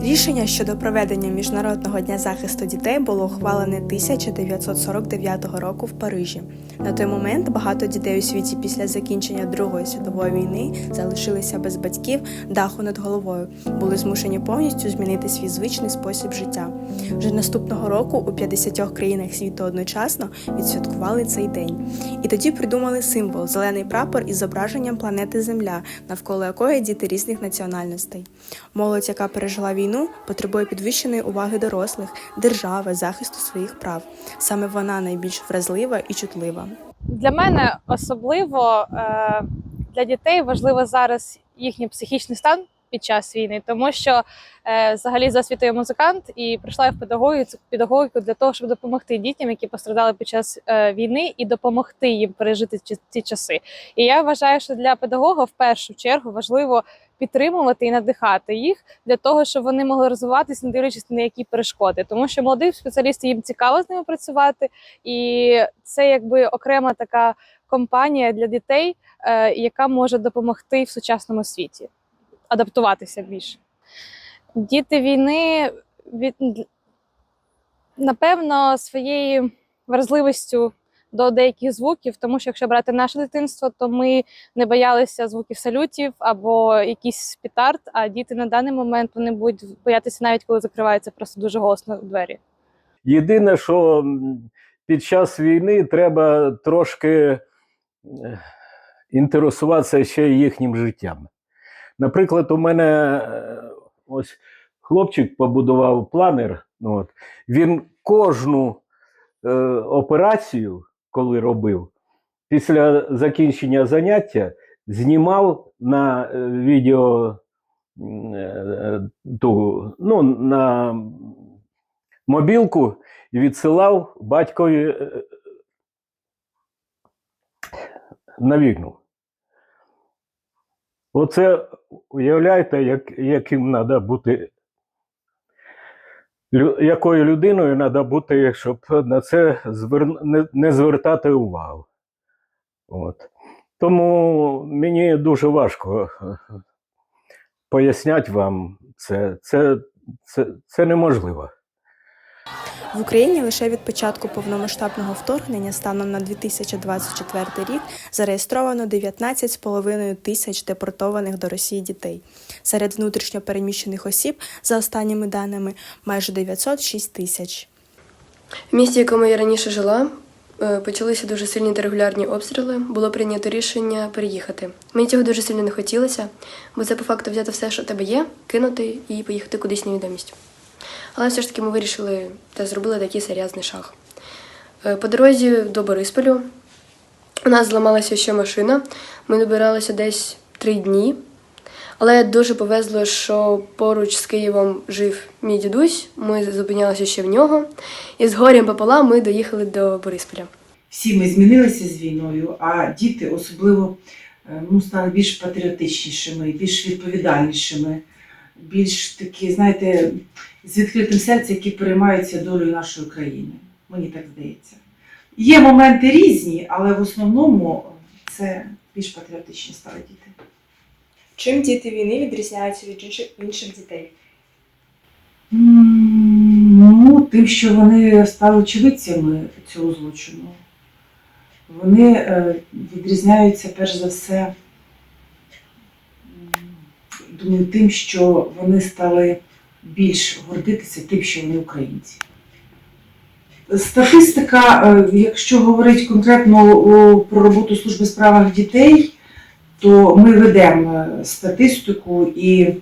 Рішення щодо проведення Міжнародного дня захисту дітей було ухвалене 1949 року в Парижі. На той момент багато дітей у світі після закінчення Другої світової війни залишилися без батьків даху над головою, були змушені повністю змінити свій звичний спосіб життя. Вже наступного року у 50 країнах світу одночасно відсвяткували цей день. І тоді придумали символ зелений прапор із зображенням планети Земля, навколо якої діти різних національностей. Молодь, яка пережила війну, потребує підвищеної уваги дорослих, держави, захисту своїх прав. Саме вона найбільш вразлива і чутлива. Для мене особливо е, для дітей важливо зараз їхній психічний стан під час війни, тому що е, взагалі за освітою музикант і прийшла в педагогіку, педагогіку для того, щоб допомогти дітям, які постраждали під час е, війни, і допомогти їм пережити ці часи. І я вважаю, що для педагога в першу чергу важливо підтримувати і надихати їх для того, щоб вони могли розвиватися, не дивлячись на які перешкоди, тому що молоді спеціалісти їм цікаво з ними працювати, і це якби окрема така компанія для дітей, е, яка може допомогти в сучасному світі адаптуватися більше. Діти війни від напевно своєю вразливістю до деяких звуків, тому що якщо брати наше дитинство, то ми не боялися звуків салютів або якийсь петард, а діти на даний момент вони будуть боятися навіть коли закриваються просто дуже голосно двері. Єдине, що під час війни треба трошки е, інтересуватися ще їхнім життям. Наприклад, у мене е, ось хлопчик побудував планер. ну От, він кожну е, операцію, коли робив, після закінчення заняття знімав на е, відео е, ту, ну, на мобілку і відсилав батькові е, на війну. Оце уявляєте, як, яким треба бути, якою людиною треба бути, щоб на це звер, не, звертати увагу. От. Тому мені дуже важко е, поясняти вам це. Це, це, це неможливо. В Україні лише від початку повномасштабного вторгнення станом на 2024 рік зареєстровано 19,5 тисяч депортованих до Росії дітей. Серед внутрішньо переміщених осіб, за останніми даними, майже 906 тисяч. В місті, якому я раніше жила, е, почалися дуже сильні та регулярні обстріли. Було прийнято рішення переїхати. Мені цього дуже сильно не хотілося, бо це по факту взяти все, що в тебе є, кинути і поїхати кудись невідомість. Але все ж таки ми вирішили та зробили такий серйозний шаг. Е, По дорозі до Борисполю у нас зламалася ще машина. Ми добиралися десь три дні. Але дуже повезло, що поруч з Києвом жив мій дідусь. Ми зупинялися ще в нього. І з горем пополам ми доїхали до Борисполя. всі ми змінилися з війною, а діти особливо е, ну, стали більш патріотичнішими, більш відповідальнішими, більш такі, знаєте, з відкритим серцем, які переймаються долею нашої країни. Мені так здається. Є моменти різні, але в основному це більш патріотичні стали діти. Чим діти війни відрізняються від інших дітей? Ну, тим, що вони стали очевидцями цього злочину. Вони е, відрізняються перш за все, м, тим, що вони стали більш гордитися тим, що вони українці. Статистика, е, якщо говорити конкретно про роботу служби справах дітей, то ми ведемо е, статистику і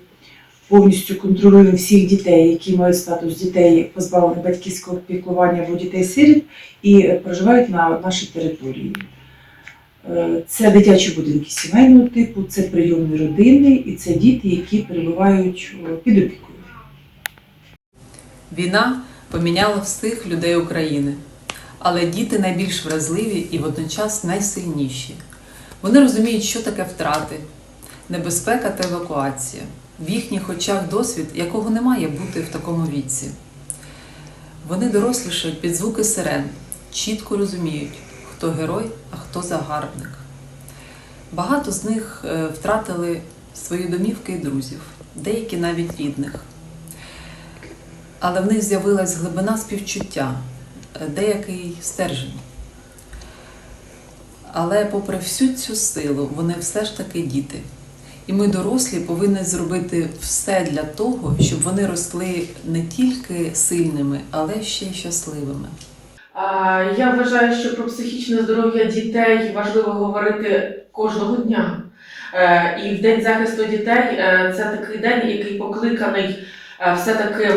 повністю контролюємо всіх дітей, які мають статус дітей, позбавлених батьківського піклування або дітей-сиріт, і е, проживають на нашій території. Е, Це дитячі будинки сімейного типу, це прийомні родини і це діти, які перебувають е, під опікою. Війна поміняла всіх людей України, але діти найбільш вразливі і водночас найсильніші. Вони розуміють, що таке втрати, небезпека та евакуація. В їхніх очах досвід, якого не має бути в такому віці. Вони дорослішають під звуки сирен, чітко розуміють, хто герой, а хто загарбник. Багато з них е, втратили свої домівки і друзів, деякі навіть рідних. але в них з'явилась глибина співчуття, е, деякий стержень. Але попри всю цю силу, вони все ж таки діти. І ми, дорослі, повинні зробити все для того, щоб вони росли не тільки сильними, але ще й щасливими. Я вважаю, що про психічне здоров'я дітей важливо говорити кожного дня. Е, І в День захисту дітей е, це такий день, який покликаний е, все-таки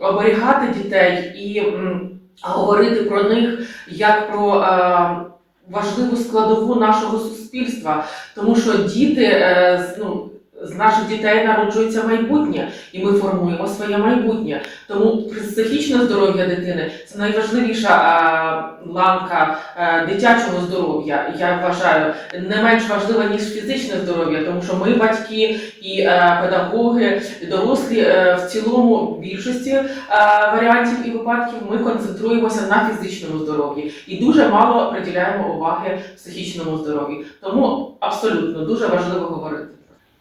оберігати дітей і говорити про них як про важливу складову нашого суспільства. Тому що діти ну, з наших дітей народжується майбутнє, і ми формуємо своє майбутнє. Тому психічне здоров'я дитини це найважливіша ланка е, дитячого здоров'я. Я вважаю не менш важлива ніж фізичне здоров'я, тому що ми, батьки і е, педагоги, і дорослі е, в цілому більшості варіантів і випадків ми концентруємося на фізичному здоров'ї і дуже мало приділяємо уваги психічному здоров'ю. Тому абсолютно дуже важливо говорити.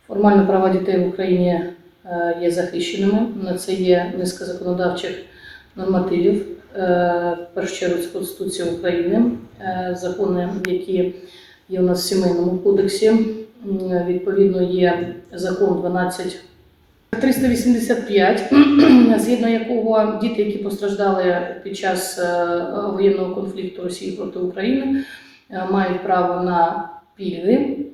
Формально права дітей в Україні е, є захищеними. На це є низка законодавчих нормативів. Е, В першу чергу це Конституція України, е, закони, які є у нас в сімейному кодексі. Відповідно, є закон 12 385, згідно якого діти, які постраждали під час воєнного конфлікту Росії проти України, мають право на пільги.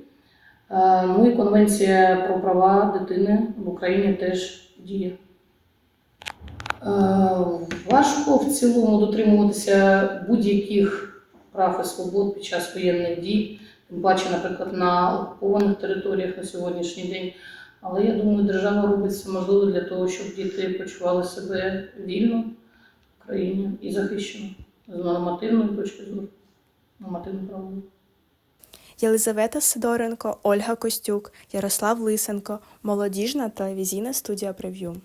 Е, Ну і Конвенція про права дитини в Україні теж діє. Е, Важко в цілому дотримуватися будь-яких прав і свобод під час воєнних дій, тим паче, наприклад, на окупованих територіях на сьогоднішній день. Але я думаю, держава робить все можливе для того, щоб діти почували себе вільно в країні і захищено з нормативної точки зору, нормативно-правової. Єлизавета Сидоренко, Ольга Костюк, Ярослав Лисенко, молодіжна телевізійна студія прев'ю.